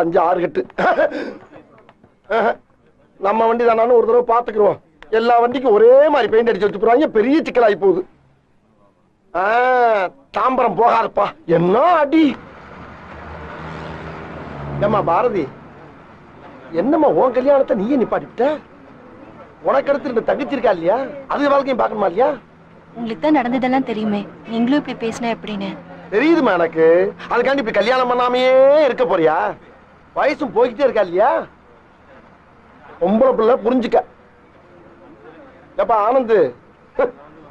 அஞ்சு ஆறு கட்டு. நம்ம வண்டி தானான்னு ஒரு தடவை பார்த்துக்குருவோம். எல்லா வண்டிக்கும் ஒரே மாதிரி பெயிண்ட் அடிச்சு வச்சு போறாங்க. பெரிய சிக்கலாகி போகுது. தாம்பரம் போகாதப்பா. என்ன அடி? ஏம்மா பாரதி என்னம்மா உன் கல்யாணத்தை நீயே நிப்பாட்டிவிட்ட உனக்கு அடுத்து ரெண்டு தங்கச்சி இருக்கா இல்லையா? அது வாழ்க்கையும் பார்க்கணுமா இல்லையா? உங்களுக்கு தான் நடந்ததெல்லாம் தெரியுமே. நீங்களும் இப்படி பேசினா எப்படின்னு. தெரியுதுமா எனக்கு. அதுக்காண்டி இப்படி கல்யாணம் பண்ணாமையே இருக்க போறியா? வயசும் போய்கிட்டே இருக்கா இல்லையா? பொம்பளை பிள்ளை புரிஞ்சுக்க. ஏப்பா ஆனந்து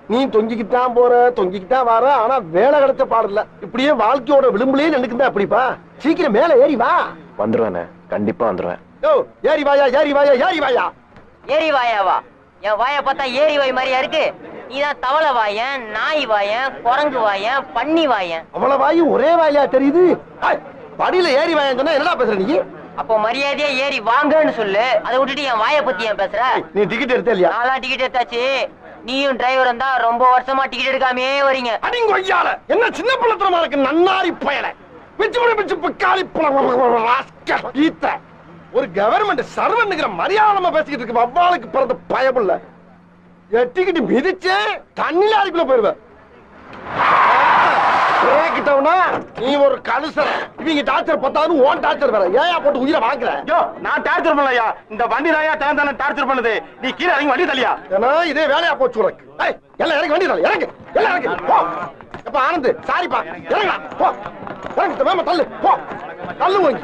நீ தொங்கிக்கிட்டான் போற தொங்கிக்கிட்டான் வர ஆனா வேலை கிடைச்ச பாடல இப்படியே வாழ்க்கையோட விளிம்புலயே நின்னுக்குந்தா அப்படிப்பா சீக்கிரம் மேல ஏறி வா. வந்துருவேண்ணே கண்டிப்பா வந்துருவேன். யோ ஏறி வாயா ஏறி வாயா ஏறி வாயா. ஏரி வாயாவா என் வாயை பார்த்தா ஏரி வாய் மாதிரியா இருக்கு. நீதான் தவளை வாயன் நாய் வாயன் குரங்கு வாயன் பன்னி வாயன். அவ்வளவு வாயும் ஒரே வாயா தெரியுது. படியில ஏறி வாயான்னு சொன்னா என்னடா பேசுற நீ? அப்போ மரியாதையா ஏறி வாங்கன்னு சொல்லு. அதை விட்டுட்டு என் வாயை பத்தி ஏன் பேசுற? நீ டிக்கெட் எடுத்த இல்லையா? நான்லாம் டிக்கெட் எடுத்தாச்சு. நீயும் டிரைவரும் தான் ரொம்ப வருஷமா டிக்கெட் எடுக்காமே வரீங்க. அடிங்க கொய்யால என்ன சின்ன பிள்ளத்தனமா இருக்கு நன்னாரி பயல. பிச்சு முடி பிச்சு பிக்காளி புலம் ஈத்த. ஒரு கவர்மெண்ட் சர்வன்னுங்கிற மரியாதை பேசிக்கிட்டு இருக்கு வவ்வாளுக்கு பிறந்த பயமுள்ள எட்டிக்கிட்டு மிதிச்சே தண்ணில அடிக்குள்ள போயிருவேன் பிரேக்கிட்டவனா நீ ஒரு கலுசர. இவங்க டார்ச்சர் பத்தாது ஓன் டார்ச்சர் வேற. ஏன் போட்டு உயிரை வாங்குற? ஐயோ நான் டார்ச்சர் பண்ணலையா இந்த வண்டி தாயா தான் தானே டார்ச்சர் பண்ணுது. நீ கீழே இறங்கி வண்டி தள்ளியா? ஏன்னா இதே வேலையா போச்சு உனக்கு. ஏய், எல்லாம் இறங்கி வண்டி தள்ளு, இறங்கு. எல்லாம் இறங்கு. போ. எப்ப ஆனந்த் சாரிப்பா இறங்கடா. போ. இறங்கு தள்ளு. போ. தள்ளு வாங்கி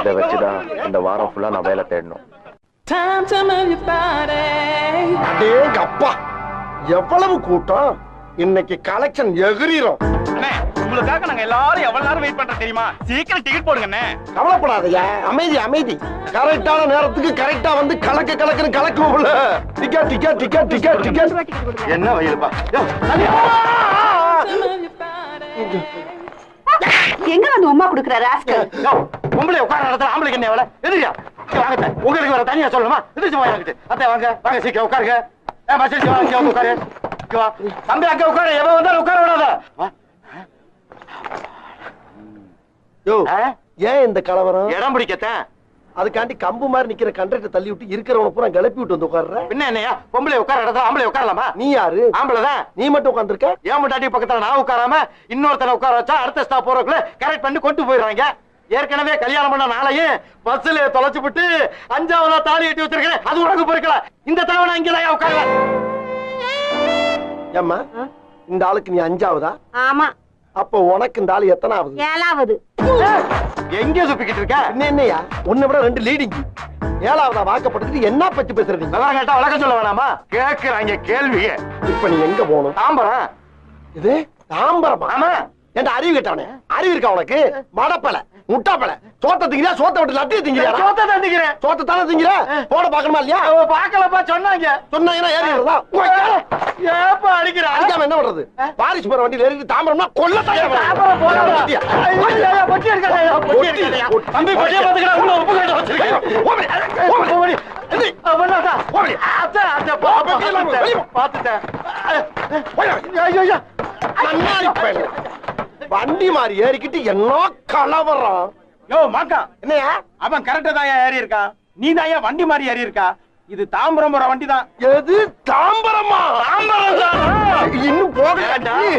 இதை வச்சுதான் இந்த வாரம் ஃபுல்லா நான் வேலை தேடணும் எவ்வளவு கூட்டம்? இன்னைக்கு கலெக்ஷன் எகிரிரும். உங்களுக்காக நாங்க எல்லாரும் எவ்வளவு நேரம் வெயிட் பண்றோம் தெரியுமா? சீக்கிரம் டிக்கெட் போடுங்க அண்ணே கவலைப்படாதயா அமைதி அமைதி. கரெக்டான நேரத்துக்கு கரெக்டா வந்து கலக்க கலக்குன்னு கலக்குவோம்ல. Ticket ticket ticket ticket ticket என்ன வயலுப்பா? எங்க வந்து உமா குடுக்குற ராஸ்கல் பொம்பளை உட்கார இடத்துல ஆம்பளைக்கு என்ன வேலை? எதிரியா வாங்க. உங்களுக்கு வேற தனியா சொல்லணுமா? எதிர்த்து போய் எனக்கு அத்தை வாங்க வாங்க சீக்கிரம் உட்காருங்க. ஏ மச்சான் வாங்க உட்காரு. தம்பி அங்க உட்காரு. எவன் வந்தாலும் உட்கார விடாத வா. யோ ஆ? ஏன் இந்த கலவரம்? இடம் பிடிக்கத்தேன் அதுக்காண்டி கம்பு மாதிரி நிக்கிற கண்டக்டர் தள்ளி விட்டு இருக்கிறவன பூரா கிளப்பி விட்டு வந்து உட்கார்ற? பின்ன என்னையா? பொம்பளை உட்கார இடத்துல ஆம்பளை உட்காரலாமா? நீ யாரு? ஆம்பளை தான். நீ மட்டும் உட்கார்ந்திருக்க? ஏன் முட்டாட்டி பக்கத்துல நான் உட்காராம இன்னொருத்தனை உட்கார வச்சா அடுத்த ஸ்டாப் போறதுக்குள்ள கரெக்ட் பண்ணி கொண்டு போயிடுறாங்க. ஏற்கனவே கல்யாணம் பண்ண நாளையும் பஸ்ல தொலைச்சு விட்டு அஞ்சாவதா தாலி கட்டி வச்சிருக்கேன் அது உனக்கு பொறுக்கல. இந்த தவணை இங்கதான் உட்காருவ ஏம்மா இந்த ஆளுக்கு நீ அஞ்சாவதா? ஆமா. அப்ப உனக்கு இந்த ஆளு எத்தனாவது? ஏழாவது. எங்க சுப்பிக்கிட்டு இருக்க? என்ன என்னையா? உன்னை விட ரெண்டு லீடிங் ஏழாவதா வாக்கப்படுத்திட்டு என்ன பத்தி பேசுற நீ நல்லா கேட்டா வழக்கம் சொல்ல வேணாமா? கேக்குறாங்க கேள்விய. இப்ப நீ எங்க போகணும்? தாம்பரம். இது தாம்பரமா? ஆமா. ஏன்டா அறிவு கேட்டானே அறிவு இருக்கா உனக்கு? மடப்பல. முட்டாப்பல. சோத்த திங்கிறியா? சோத்த விட்டு லட்டிய திங்கிறியா சோத்த தந்திக்கிறேன் சோத்த தானே திங்கிற? போட பாக்கணுமா இல்லையா? பாக்கலப்பா சொன்னாங்க. சொன்னாங்கன்னா ஏறி வருதா? ஏப்பா அடிக்கிறான் அடிக்காம என்ன பண்றது? பாரிஸ் போற வண்டியில ஏறி தாம்பரம்னா கொல்ல தாம்பரம் ஐயோ, பொட்டி இருக்காதா? ஐயோ, பொட்டி இருக்காதா? தம்பி, பொட்டியை பாத்துக்கிறா, உள்ள உப்பு கட்டு வச்சிருக்கேன். அத்தை, பா, பா, பாத்துட்டேன், பாத்துட்டேன். ஐயோ, ஐயோ. வண்டி மாதிரி ஏறிக்கிட்டு என்ன கலவரம்? யோ, மாக்கா, என்னையா? அவன் கரெக்டா தான் ஏறி இருக்கான் நீ தான் வண்டி மாதிரி ஏறி இருக்கா இது தாம்பரம் போற வண்டி தான் எது? தாம்பரமா? தாம்பரம் இன்னும் போகல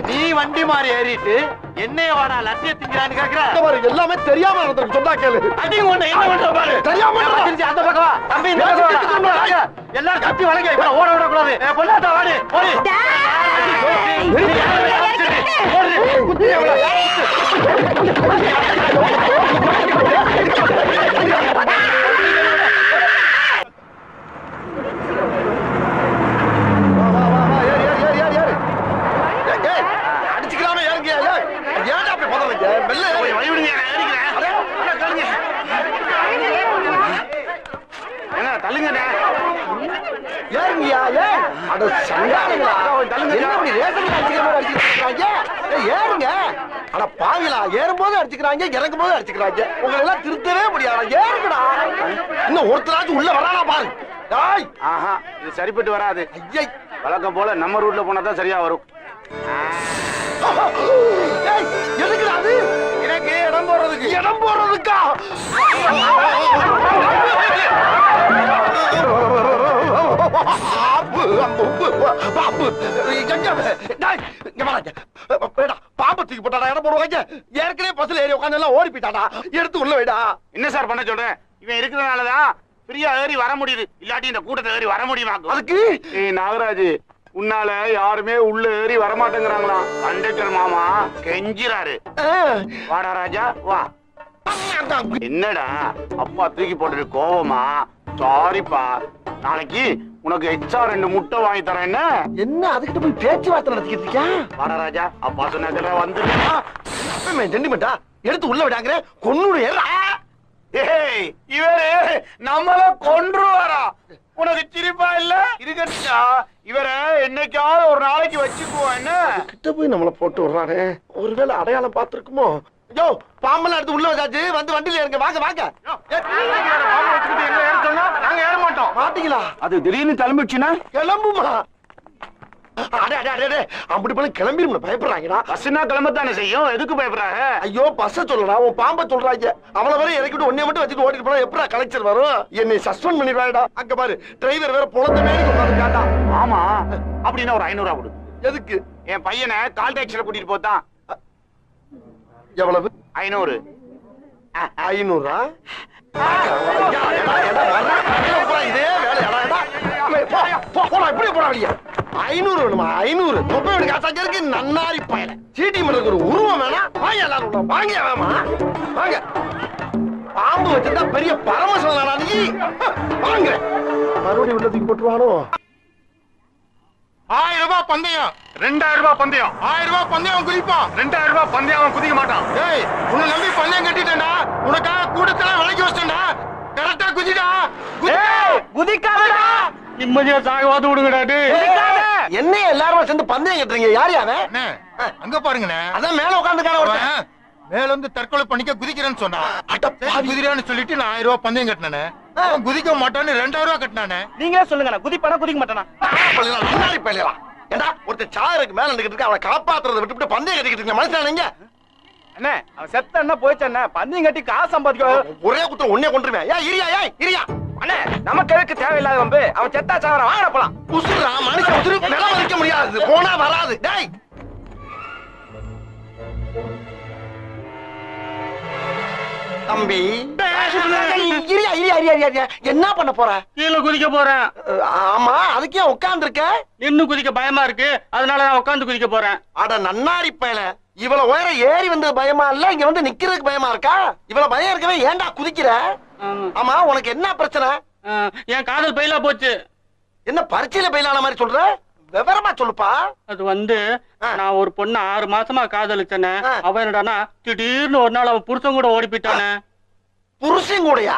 நீ வண்டி மாதிரி ஏறிட்டு என்னைய வாடா லட்சிய திங்கிறான்னு கேக்குற? இந்த பாரு, எல்லாமே தெரியாம நடந்திருக்கு. சொன்னா கேளு. அடி உன்னை என்ன பண்ற பாரு? தெரியாம? வச்சிருச்சு அந்த பக்கம்? வா. தம்பி இந்த பக்கம்? வாடா. எல்லாரும் கப்பி வளைங்க. இப்ப ஓட விடக்கூடாது. ஏ, பொல்லாட்டா வாடி ஓடி குத்தி என்ன இப்படி ரேஷன் அடிச்சுக்கிற மாதிரி அடிச்சுக்கிறாங்க ஏறுங்க. இறங்கும் போது அடிச்சுக்கிறாங்க உங்களை எல்லாம் திருத்தவே முடியாது? ஏறுங்கடா. இன்னும் ஒருத்தராச்சும் உள்ள வரானா பாரு. டேய். ஆஹா இது சரிப்பட்டு வராது. ஐயை. வழக்கம் போல நம்ம ரூட்ல போனா தான் சரியா வரும். எதுக்குடா அது? எனக்கு இடம் போடுறதுக்கு. இடம் போடுறதுக்கா? பாம்பு, பாம்பு. தூக்கி போட்டாடா இடம் போடுவாங்க ஏற்கனவே பஸ்ல ஏறி உட்காந்து எல்லாம் ஓடி போயிட்டாடா எடுத்து உள்ள வைடா என்ன சார் பண்ண சொல்றேன் இவன் இருக்கிறதுனாலதான் ஃப்ரீயா ஏறி வர முடியுது இல்லாட்டி இந்த கூட்டத்தை ஏறி வர முடியுமா அதுக்கு நாகராஜ் உன்னால யாருமே உள்ள ஏறி வர மாட்டேங்கிறாங்களாம் கண்டக்டர் மாமா கெஞ்சிராரு ஆ, வாடா ராஜா வா என்னடா அப்பா தூக்கி போட்டது கோவமா சாரிப்பா நாளைக்கு உனக்கு எக்ஸ்ட்ரா ரெண்டு முட்டை வாங்கி தரேன் என்ன? என்ன அதுக்கிட்ட போய் பேச்சுவார்த்தை நடத்திக்கிட்டு இருக்கியா? வாடா ராஜா அப்பா சொன்ன வந்து ஜென்டிமெண்டா எடுத்து உள்ள விடாங்கிற கொன்னுடு ஏறா. ஏய் இவரு நம்மள கொன்றுவாரா? உனக்கு சிரிப்பா இல்ல? இருக்கட்டா இவரை என்னைக்காவது ஒரு நாளைக்கு வச்சுக்குவோம் என்ன? கிட்ட போய் நம்மள போட்டு விடுறானே. ஒருவேளை அடையாளம் பார்த்திருக்குமோ? யோ பாம்பெல்லாம் எடுத்து உள்ள வச்சாச்சு. வந்து வண்டியில இருங்க வாங்க வாங்க. நாங்க ஏற மாட்டோம். மாட்டீங்களா? அது திடீர்னு கிளம்பிடுச்சுன்னா? கிளம்புமா? அடே அடே அடே அடே. அப்படி போல கிளம்பிடும் பயப்படுறாங்கடா. பஸ்னா கிளம்பத்தானே செய்யும்? எதுக்கு பயப்படுறாங்க? ஐயோ பஸ்ஸ சொல்லடா. உன் பாம்ப சொல்றாங்க. அவள வரை இறக்கிட்டு ஒன்னே மட்டும் வச்சுட்டு ஓட்டிட்டு போனா எப்படா கலெக்டர் வரும்? என்னை சஸ்பெண்ட் பண்ணிடுவாடா அங்க பாரு டிரைவர் வேற புலந்த மேலே உட்காந்துருக்காண்டா ஆமா. அப்படின்னா ஒரு ஐநூறு கொடு. எதுக்கு? என் பையனை கால் டாக்ஸில கூட்டிட்டு போத்தான். எவ்வளவு? ஐநூறு. ஐநூறா. ஐநூறு வேணுமா? ஐநூறு. தொப்பை வீடு காசாங்க இருக்கு நன்னாரி பயல. சீட்டி மரத்துக்கு ஒரு உருவம் வேணா? வாங்க எல்லாரும் உள்ள. வாங்க வேமா. வாங்க. பாம்பு வச்சிருந்தா பெரிய பரமசிவனா நீ? வாங்க. மறுபடியும் உள்ளதுக்கு போட்டுருவானோ? ஆயிரம் ரூபாய் பந்தயம். ரெண்டாயிரம் ரூபாய் பந்தயம். ஆயிரம் ரூபாய் பந்தயம் குதிப்பான். ரெண்டாயிரம் ரூபாய் பந்தயம் அவன் குதிக்க மாட்டான். ஏய் உன்னை நம்பி பந்தயம் கட்டிட்டேன்டா. உனக்காக கூட்டத்தெல்லாம் விலைக்கு வச்சிட்டேன்டா. கரெக்டா குதிடா. குதிக்காதடா. நிம்மதியா சாகவாது விடுங்கடா என்ன எல்லாரும் சேர்ந்து பந்தயம் கட்டுறீங்க? யார் அண்ணே, அங்க பாருங்கண்ணே. அதான் மேல உட்காந்துக்கான ஒருத்தன். அவன் மேல வந்து தற்கொலை பண்ணிக்க குதிக்கிறேன்னு பாவி. குதிரான்னு சொல்லிட்டு நான் ஆயிரம் ரூபாய் பந்தயம் கட்டினானே. அவன் குதிக்க மாட்டான்னு ரெண்டாயிரம் ரூபாய் கட்டினானே. நீங்களே சொல்லுங்க குதிப்பானா குதிக்க மாட்டானா? முன்னாடி பள்ளிலாம். ஏண்டா ஒருத்தன் சாருக்கு மேல இருக்க அவனை காப்பாத்துறதை விட்டுவிட்டு பந்தயம் கட்டிக்கிட்டு இருக்க மனுஷன் அண்ணே அவன் செத்த என்ன போயிச்சண்ணே பந்தயம் கட்டி காசு சம்பாதிக்க. ஒரே குத்தம் ஒன்னே கொண்டுருவேன் ஏன் இரியா ஏன் இரியா. அண்ணே நமக்கு எதுக்கு தேவையில்லாத வம்பு. அவன் செத்தா சாவர வாங்க போலாம். உசுரா மனுஷன் உசுரு நில மதிக்க முடியாது. போனா வராது. டேய். தம்பி. என்ன பண்ண போற? கீழே குதிக்க போறேன். ஆமா அதுக்கே உட்கார்ந்து இருக்க நின்னு குதிக்க பயமா இருக்கு. அதனால நான் உட்காந்து குதிக்க போறேன். அட நன்னாரி பயல. இவ்வளவு உயரம் ஏறி வந்தது பயமா இல்ல? இங்க வந்து நிக்கிறதுக்கு பயமா இருக்கா? இவ்வளவு பயம் இருக்கவே ஏன்டா குதிக்கிற? ஆமா. உனக்கு என்ன பிரச்சனை? என் காதல் பயிலா போச்சு. என்ன பரீட்சையில பயிலான மாதிரி சொல்ற? விவரமா சொல்லுப்பா. அது வந்து. நான் ஒரு பொண்ணு ஆறு மாசமா காதலிச்சேனே. அவன் என்னடானா திடீர்னு ஒரு நாள் அவன் புருஷன் கூட ஓடி போயிட்டானே. புருஷன் கூடயா?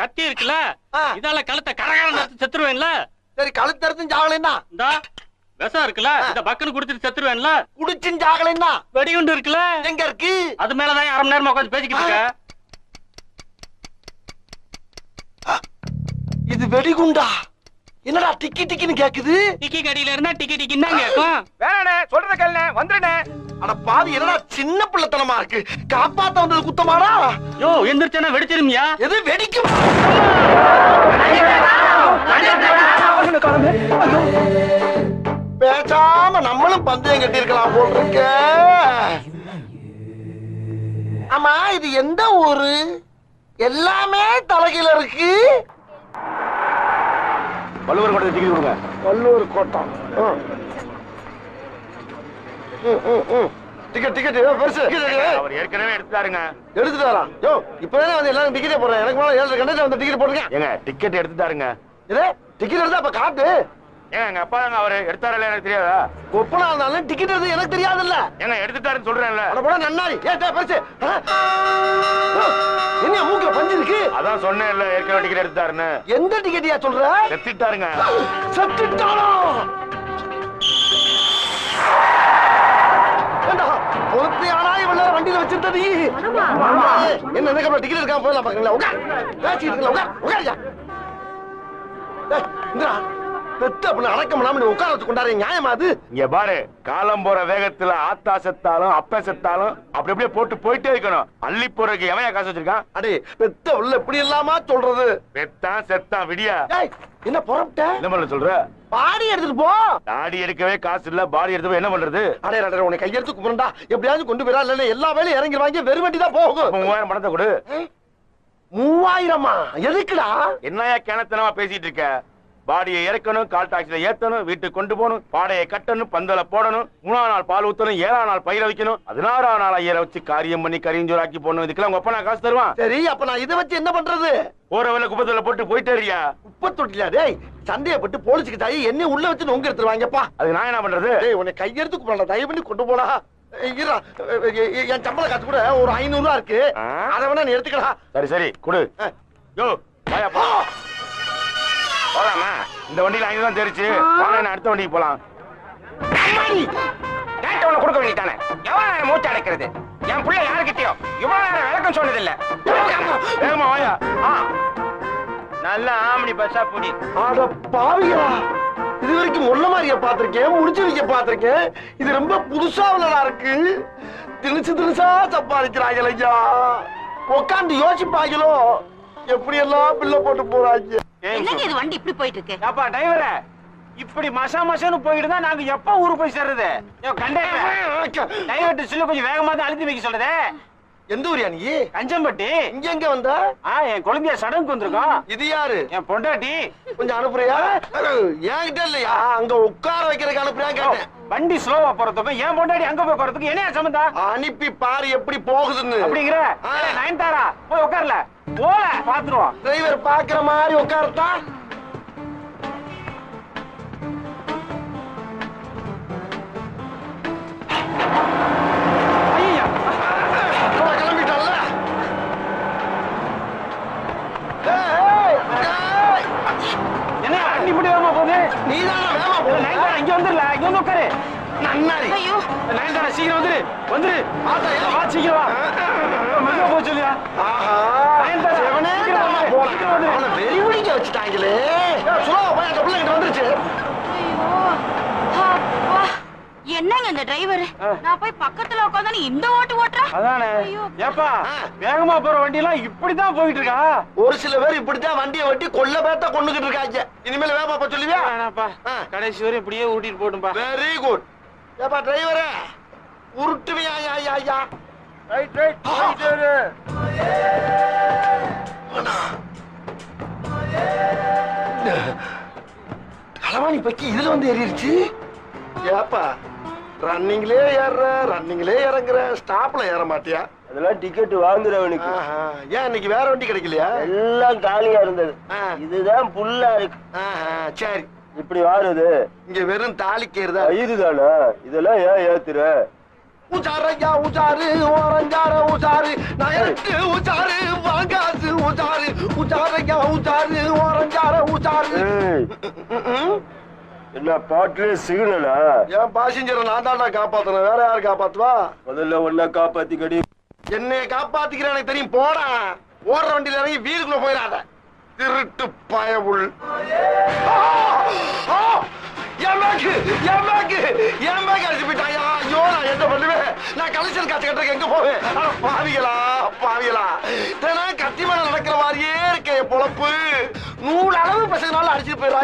கத்தி இருக்குல்ல. இதால கழுத்தை கரகரம் நடத்தி செத்துருவேன்ல? சரி கழுத்தறுத்தும் சாகலைன்னா இந்த விஷம் இருக்குல்ல? இந்த பக்குன்னு குடிச்சிட்டு செத்துருவேன்ல? குடிச்சும் சாகலைன்னா வெடிகுண்டு இருக்குல்ல? எங்க இருக்கு? அது மேலதான் அரை மணி நேரமா உட்காந்து பேசிக்கிட்டு இருக்க இது வெடிகுண்டா? என்னடா டிக்கி டிக்கின்னு கேக்குது? டிக்கி கடியில இருந்தா டிக்கி டிக்கின்னு தான் கேட்கும் வேணாண்ணே சொல்றத கேளுண்ணே வந்துடுண்ணே அட பாவி என்னடா சின்ன பிள்ளைத்தனமா இருக்கு? காப்பாத்த வந்தது குத்தமாடா? யோ எந்திரிச்சானா வெடிச்சிருமியா? எது வெடிக்கும்? பேசாம நம்மளும் பந்தயம் கட்டி இருக்கலாம் போல் இருக்க. ஆமா இது எந்த ஊரு? எல்லாமே தலைகீழ இருக்கு. வள்ளுவர் கோட்டை டிக்கெட் கொடுங்க. வல்லூர் கோட்டம். டிக்கெட் டிக்கெட் பெருசு அவர் ஏற்கனவே எடுத்துட்டாருங்க. எடுத்துட்டாரா? யோ இப்பதானே வந்து எல்லாரும் டிக்கெட்டே போடுறேன் எனக்கு மேல ஏழு கண்டக்டர் வந்து டிக்கெட் போட்டுருக்கேன். ஏங்க டிக்கெட் எடுத்துட்டாருங்க. இதே டிக்கெட் எடுத்தா அப்ப காட்டு. ஏங்க எங்க அப்பா தாங்க அவரு. எடுத்தாரல எனக்கு தெரியாதா? ஒப்பனா இருந்தாலும் டிக்கெட் எடுத்து எனக்கு தெரியாதுல்ல. ஏங்க எடுத்துட்டாருன்னு சொல்றேன்ல. அட போடா நன்னாரி. ஏ டே, பெருசு என்ன மூக்குல பஞ்சு இருக்கு? அதான் சொன்னேன்ல ஏற்கனவே டிக்கெட் எடுத்தாருன்னு எந்த டிக்கெட்டியா சொல்ற? செத்துட்டாருங்க. செத்துட்டானா ஏய், என்ன எனக்கு டிக்கெட் இருக்கா போயிடலாம் பாக்கீங்களா உட்கார். உட்கார். உட்காரியா இந்தா பெத்த அப்படின்னு அடக்கம் பண்ணாம உட்கார வச்சு கொண்டாரு நியாயமா அது? இங்க பாரு காலம் போற வேகத்துல ஆத்தா செத்தாலும் அப்ப செத்தாலும் அப்படி அப்படியே போட்டு போயிட்டே இருக்கணும். அள்ளி போறதுக்கு எவன் காசு வச்சிருக்கான்? அடே பெத்த உள்ள இப்படி இல்லாமா சொல்றது? செத்தான் செத்தான் விடியா? என்ன புறப்பட்ட? என்ன பண்ண சொல்ற? பாடி எடுத்துட்டு போ. தாடி எடுக்கவே காசு இல்ல பாடி எடுத்து என்ன பண்றது? அடே அடே உன்னை கையெடுத்து கும்பிடுண்டா எப்படியாவது கொண்டு போயிடா இல்ல எல்லா வேலையும் இறங்கி வாங்கி வெறும் வண்டி தான் போகும் மூவாயிரம் பணத்தை கொடு. மூவாயிரமா? எதுக்குடா? என்னையா கிணத்தனமா பேசிட்டு இருக்க? பாடியை இறக்கணும் கால் டாக்ஸில ஏத்தணும் வீட்டுக்கு கொண்டு போகணும் பாடையை கட்டணும் பந்தல போடணும் மூணாம் நாள் பால் ஊத்தணும் ஏழாம் நாள் பயிர வைக்கணும் பதினாறாம் நாள் ஐயரை வச்சு காரியம் பண்ணி கரிஞ்சோராக்கி போடணும். இதுக்கெல்லாம் உங்க அப்பா நான் காசு தருவான். சரி அப்ப நான் இதை வச்சு என்ன பண்றது? போற வேலை குப்பத்துல போட்டு போயிட்டே இருக்கியா உப்ப தொட்டில டேய் சந்தேகப்பட்டு போலீஸுக்கு தாயி என்ன உள்ள வச்சு நொங்க எடுத்துருவாங்கப்பா அதுக்கு நான் என்ன பண்றது? டேய் உன்னை கையெடுத்து கும்பிடலாம் தயவு பண்ணி கொண்டு போடா. என் சம்பள காசு கூட ஒரு ஐநூறு ரூபா இருக்கு? அதை வேணா நீ எடுத்துக்கடா. சரி சரி கொடு. யோ போலாமா இந்த வண்டியில தான் தெரிச்சு. அடுத்த வண்டிக்கு போலாம்! கேட்டவன கொடுக்க வேண்டியதானே எவ்வளவு நேரம் மூச்சு அடைக்கிறது? என் பிள்ளை யாருக்கிட்டயோ? இவ்வளவு நேரம் விளக்கம் சொன்னதில்ல. வேகமா வாயா. நல்ல ஆம்படி பஸ்ஸா புடி. அட பாவிகளா. இது வரைக்கும் முள்ள மாதிரிய பாத்திருக்கேன் முடிச்சு வைக்க பாத்திருக்கேன் இது ரொம்ப புதுசா உள்ளதா இருக்கு. திணிச்சு திணிச்சா சம்பாதிக்கிறாங்க ஐயா. உட்காந்து யோசிப்பாங்களோ எப்படி எல்லாம் பிள்ளை போட்டு போறாங்க என்னங்க இது வண்டி இப்படி போயிட்டு இருக்கு ஏப்பா டிரைவர இப்படி மசா மசான்னு போயிட்டு தான் நாங்க எப்ப ஊருக்கு போய் சேர்றது? டிரைவர்ட்ட சொல்லி கொஞ்சம் வேகமா தான் அழுத்தி வைக்க சொல்லுதே. எந்த ஊரியா நீ? கஞ்சம்பட்டி. இங்க எங்க வந்த? ஆ என் குழந்தைய சடங்குக்கு வந்திருக்கோம். இது யாரு? என் பொண்டாட்டி. கொஞ்சம் அனுப்புறியா? என்கிட்ட இல்லையா? அங்க உட்கார வைக்கிறதுக்கு அனுப்புறியா கேட்டேன். வண்டி ஸ்லோவா போறதுக்கும் என் பொண்டாட்டி அங்க போய் போறதுக்கு என்ன சம்பந்தம் அனுப்பி பாரு எப்படி போகுதுன்னு. அப்படிங்கிற நயன்தாரா போய் உட்கார்ல. போல பாத்துருவோம். டிரைவர் பாக்குற மாதிரி உட்காரத்தா சீக்கிரம் வந்துரு வந்துரு. வா சீக்கிரம் வா. மெதுவா போக சொல்லியா ஆஹா. அவனை வெறி பிடிக்க வச்சுட்டாங்களே. சுலா போய் அந்த பிள்ளைகிட்ட வந்துருச்சு. ஐயோ. அப்பா. என்னங்க இந்த டிரைவர்? நான் போய் பக்கத்துல உட்காந்து இந்த ஓட்டு ஓட்டுறா? அதானே. ஐயோ. ஏப்பா. வேகமா போற வண்டி எல்லாம் இப்படித்தான் போயிட்டு இருக்கா ஒரு சில பேர் இப்படித்தான் வண்டியை வெட்டி கொல்ல பேத்த கொண்டுகிட்டு இருக்காங்க. இனிமேல் வேகமா போக சொல்லுவியா? வேணாப்பா. கடைசி வரை இப்படியே ஊட்டிட்டு போட்டும்பா வெரி குட் ஏப்பா டிரைவரே. உருட்டுவியா ரைட் ரைட் களவாணி பக்கி இதுல வந்து ஏறிடுச்சு. ஏப்பா ரன்னிங்லே ஏறுற ரன்னிங்லே இறங்குற ஸ்டாப்ல ஏற மாட்டியா? அதெல்லாம் டிக்கெட் வாங்குறவனுக்கு. ஏன் இன்னைக்கு வேற வண்டி கிடைக்கலையா? எல்லாம் காலியா இருந்தது. இதுதான் புல்லா இருக்கு. சரி. இப்படி வாருது. இங்க வெறும் தாலிக்கேறுதா இதுதானா இதெல்லாம் ஏன் ஏத்துற? உச்சாரையா உச்சாரு ஓரஞ்சார உச்சாரு நயட்டு உச்சாரு வாங்காசு உச்சாரு உச்சாரையா உச்சாரு ஓரஞ்சார ம்ம். என்ன பாட்டுல சிக்னலா? என் பாசஞ்சரை நான் தான்டா காப்பாத்தணும் வேற யாரு காப்பாத்துவா? முதல்ல ஒன்ன காப்பாத்தி கடி என்னைய காப்பாத்திக்கிறேன் எனக்கு தெரியும். போடா. ஓடுற வண்டியில இறங்கி வீடுக்குள்ள போயிடாத. திருட்டு பயவுள்! என் பேக்கு என் பேக்கு என் பேக் அடிச்சு போயிட்டாயா ஐயோ நான் என்ன பண்ணுவேன்? நான் கலைச்சல் காசு கட்டுறதுக்கு எங்க போவேன்? அட பாவிகளா பாவிகளா. தினம் கத்தி மேல நடக்கிற மாதிரியே இருக்க பொழப்பு. நூறு அளவு பசங்களால அடிச்சுட்டு போயிடா